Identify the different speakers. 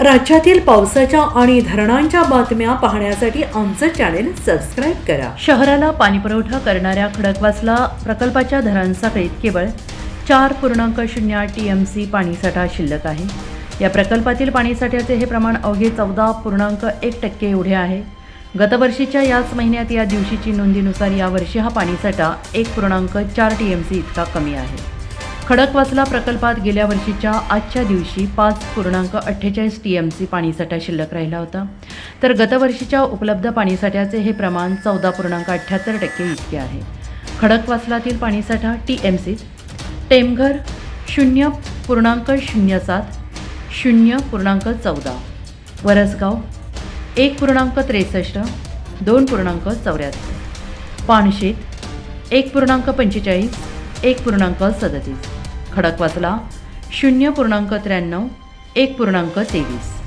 Speaker 1: राज्यातील पावसाच्या आणि धरणांच्या बातम्या पाहण्यासाठी आमचं चॅनेल सबस्क्राईब करा.
Speaker 2: शहराला पाणीपुरवठा करणाऱ्या खडकवासला प्रकल्पाच्या धरणसाखळीत केवळ चार पूर्णांक शून्य आठ टी एम सी पाणीसाठा शिल्लक आहे. या प्रकल्पातील पाणीसाठ्याचे हे प्रमाण अवघे चौदा पूर्णांक एक टक्के एवढे आहे. गतवर्षीच्या याच महिन्यात या दिवशीची नोंदीनुसार यावर्षी हा पाणीसाठा एक पूर्णांक चार टी एम सी इतका कमी आहे. खडकवासला प्रकल्पात गेल्या वर्षीच्या आजच्या दिवशी पाच पूर्णांक अठ्ठेचाळीस टी एम सी पाणीसाठा शिल्लक राहिला होता. तर गतवर्षीच्या उपलब्ध पाणीसाठ्याचे हे प्रमाण चौदा पूर्णांक अठ्ठ्याहत्तर टक्के इतके आहे. खडकवासलातील पाणीसाठा टी एम सीत टेमघर शून्य पूर्णांक शून्य सात शून्य पूर्णांक चौदा वरसगाव एक पूर्णांक त्रेसष्ट दोन पूर्णांक चौऱ्याहत्तर पाणशेत एक पूर्णांक पंचेचाळीस एक पूर्णांक सदतीस. खडकवासला शून्य पूर्णांक त्र्याण्णव एक पूर्णांक तेवीस.